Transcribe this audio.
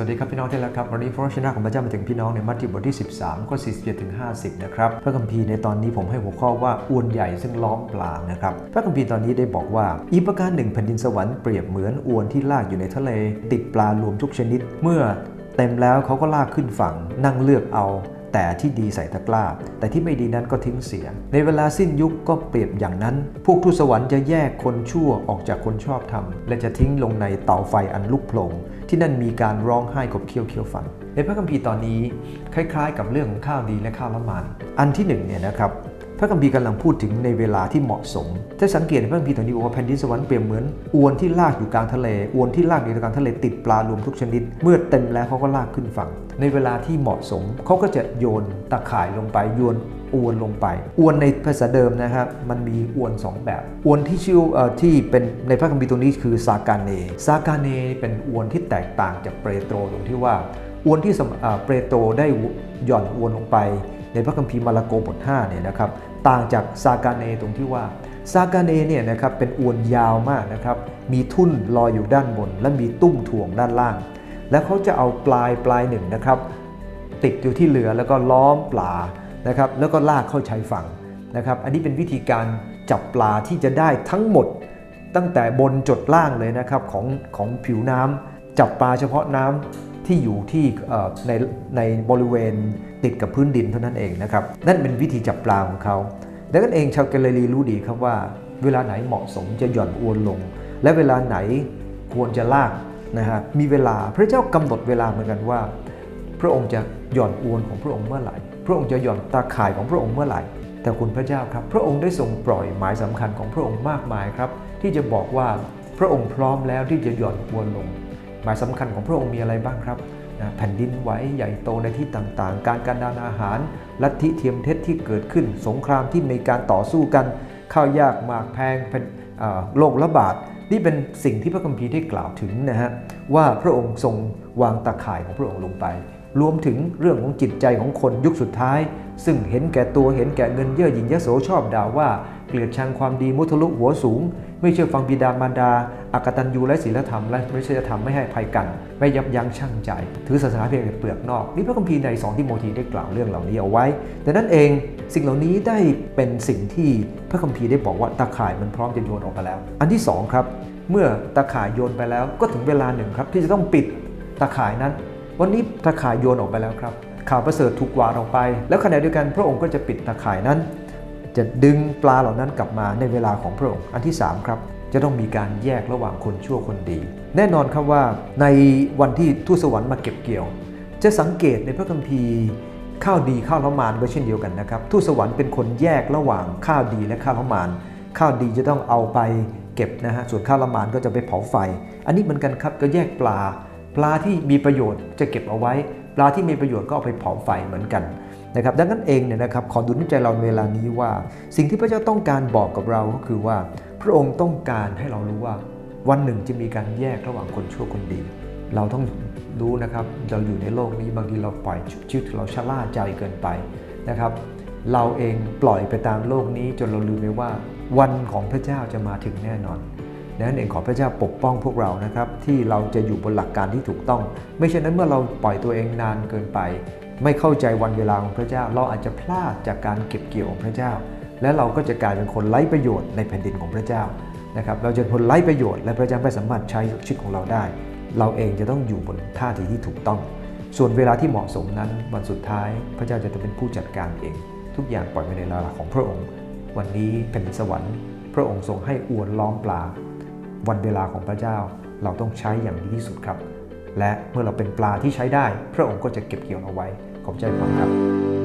สวัสดีครับพี่น้องที่รักครับวันนี้พระวจนะของพระเจ้ามาถึงพี่น้องในมัทธิวบทที่ 13 ก็ 47ถึง50 นะครับพระคัมภีร์ในตอนนี้ผมให้หัวข้อว่าอวนใหญ่ซึ่งล้อมปลานะครับพระคัมภีร์ตอนนี้ได้บอกว่า อีกประการหนึ่งแผ่นดินสวรรค์เปรียบเหมือนอวนที่ลากอยู่ในทะเล ติดปลารวมทุกชนิด เมื่อเต็มแล้วเขาก็ลากขึ้นฝั่งนั่งเลือกเอา แต่ที่ดีใส่ตะกร้า แต่ที่ไม่ดีนั้นก็ทิ้งเสีย ในเวลาสิ้นยุคก็เปรียบอย่างนั้น พวกทูตสวรรค์จะแยกคนชั่วออกจากคนชอบธรรม และจะทิ้งลงในเตาไฟอันลุกโผลงที่นั่นมีการร้องไห้ขบเคี้ยวเคี้ยวฟัน ในพระคัมภีร์ตอนนี้ คล้ายๆ กับเรื่องของข้าวดีและข้าวละมัน อันที่หนึ่งเนี่ยนะครับ พระคัมภีร์กำลังพูดถึงในเวลาที่เหมาะสม ถ้าสังเกตในพระคัมภีร์ตอนนี้บอกว่าแผ่นดินสวรรค์เปรียบเหมือนอวนที่ลากอยู่กลางทะเล อวนที่ลากอยู่กลางทะเลติดปลารวมทุกชนิด เมื่อเต็มแล้วเขาก็ลากขึ้นฝั่ง ในเวลาที่เหมาะสมเขาก็จะโยนตะข่ายลงไปโยนอวนลงไป อวนในภาษาเดิมนะครับ มันมีอวนสองแบบ อวนที่ชื่อที่เป็นในพระคัมภีร์ตัวนี้คือซากาเนซากาเนเป็นอวนที่แตกต่างจากเปโตรตรงที่ว่า อวนที่เอ่อเปโตรได้หย่อนอวนลงไป ในพระคัมภีร์มาระโกบท5เนี่ยนะครับ ต่างจากซากาเนตรงที่ว่าซากาเนเนี่ยนะครับเป็นอวนยาวมากนะครับ มีทุ่นลอยอยู่ด้านบน และมีตุ้มถ่วงด้านล่าง แล้วเขาจะเอาปลายปลายหนึ่งนะครับ ติดอยู่ที่เรือแล้วก็ล้อมปลานะครับ แล้วก็ลากเข้าชายฝั่งนะครับ อันนี้เป็นวิธีการจับปลาที่จะได้ทั้งหมด ตั้งแต่บนจดล่างเลยนะครับของของผิวน้ำจับปลาเฉพาะน้ำ ที่อยู่ที่ในในบริเวณติดกับพื้นดินเท่านั้นเองนะครับ นั่นเป็นวิธีจับปลาของเขาดังนั้นเองชาวแกลิลีรู้ดีครับว่า เวลาไหนเหมาะสมจะหย่อนอวนลง และเวลาไหนควรจะลากนะฮะมีเวลาพระเจ้ากำหนดเวลาเหมือนกันว่า พระองค์จะหย่อนอวนของพระองค์เมื่อไหร่ พระองค์จะหย่อนตาข่ายของพระองค์เมื่อไหร่แต่คุณพระเจ้าครับ พระองค์ได้ทรงปล่อยหมายสำคัญของพระองค์มากมายครับ ที่จะบอกว่าพระองค์พร้อมแล้วที่จะหย่อนอวนลง หมายสำคัญของพระองค์มีอะไรบ้างครับนะแผ่นดินไหวใหญ่โตในที่ต่างๆ การการดานอาหาร ลัทธิเทียมเท็จที่เกิดขึ้น สงครามที่มีการต่อสู้กัน ข้าวยากหมากแพงเป็นโรคระบาดนี่เป็นสิ่งที่พระคัมภีร์ได้กล่าวถึงนะฮะว่าพระองค์ทรงวางตาข่ายของพระองค์ลงไป รวมถึงเรื่องของจิตใจของคนยุคสุดท้าย ซึ่งเห็นแก่ตัวเห็นแก่เงินเย่อหยิ่งยโสชอบด่าว่า เกลียดชังความดีมุทะลุหัวสูง ไม่เชื่อฟังบิดามารดาอากตันยูและศีลธรรมและมนุษยธรรมไม่ให้ภัยกัน ไม่ยับยั้งชั่งใจ ถือศาสนาเพียงแต่เปลือกนอก นี่พระคัมภีร์ในสองทิโมธีได้กล่าวเรื่องเหล่านี้เอาไว้ แต่นั้นเองสิ่งเหล่านี้ได้เป็นสิ่งที่พระคัมภีร์ได้บอกว่าตาข่ายมันพร้อมจะโยนออกมาแล้ว อันที่สองครับเมื่อตาข่ายโยนไปแล้วก็ถึงเวลาหนึ่งครับที่จะต้องปิดตาข่ายนั้น วันนี้ตาข่ายโยนออกไปแล้วครับข่าวประเสริฐถูกกวาดออกไป แล้วขณะเดียวกันพระองค์ก็จะปิดตาข่ายนั้น จะดึงปลาเหล่านั้นกลับมาในเวลาของพระองค์ อันที่ 3 ครับ จะต้องมีการแยกระหว่างคนชั่วคนดี แน่นอนครับว่าในวันที่ทูตสวรรค์มาเก็บเกี่ยว จะสังเกตในพระคัมภีร์ข้าวดีข้าวละมานไว้เช่นเดียวกันนะครับทูตสวรรค์เป็นคนแยกระหว่างข้าวดีและข้าวละมาน ข้าวดีจะต้องเอาไปเก็บนะฮะส่วนข้าวละมานก็จะไปเผาไฟ อันนี้เหมือนกันครับก็แยกปลา ปลาที่มีประโยชน์จะเก็บเอาไว้ ปลาที่มีประโยชน์ก็เอาไปเผาไฟเหมือนกัน นะครับดังนั้นเองเนี่ยนะครับขอดุลใจเราในเวลานี้ว่า สิ่งที่พระเจ้าต้องการบอกกับเราก็คือว่า พระองค์ต้องการให้เรารู้ว่า วันหนึ่งจะมีการแยกระหว่างคนชั่วคนดี เราต้องรู้นะครับเราอยู่ในโลกนี้บางทีเราปล่อยชีวิตเราชะล่าใจเกินไปนะครับ เราเองปล่อยไปตามโลกนี้จนเราลืมไปว่า วันของพระเจ้าจะมาถึงแน่นอนดังนั้นเองขอพระเจ้าปกป้องพวกเรานะครับที่เราจะอยู่บนหลักการที่ถูกต้อง ไม่เช่นนั้นเมื่อเราปล่อยตัวเองนานเกินไป ไม่เข้าใจวันเวลาของพระเจ้า เราอาจจะพลาดจากการเก็บเกี่ยวของพระเจ้า และเราก็จะกลายเป็นคนไร้ประโยชน์ในแผ่นดินของพระเจ้านะครับเราจะเป็นคนไร้ประโยชน์และพระเจ้าไม่สามารถใช้ชีวิตของเราได้ เราเองจะต้องอยู่บนท่าทีที่ถูกต้อง ส่วนเวลาที่เหมาะสมนั้นวันสุดท้ายพระเจ้าจะเป็นผู้จัดการเอง ทุกอย่างปล่อยไปในเวลาของพระองค์ วันนี้แผ่นดินสวรรค์ พระองค์ทรงให้อวนล้อมปลา วันเวลาของพระเจ้าเราต้องใช้อย่างดีที่สุดครับ และเมื่อเราเป็นปลาที่ใช้ได้ พระองค์ก็จะเก็บเกี่ยวเอาไว้ ขอบใจฟังครับ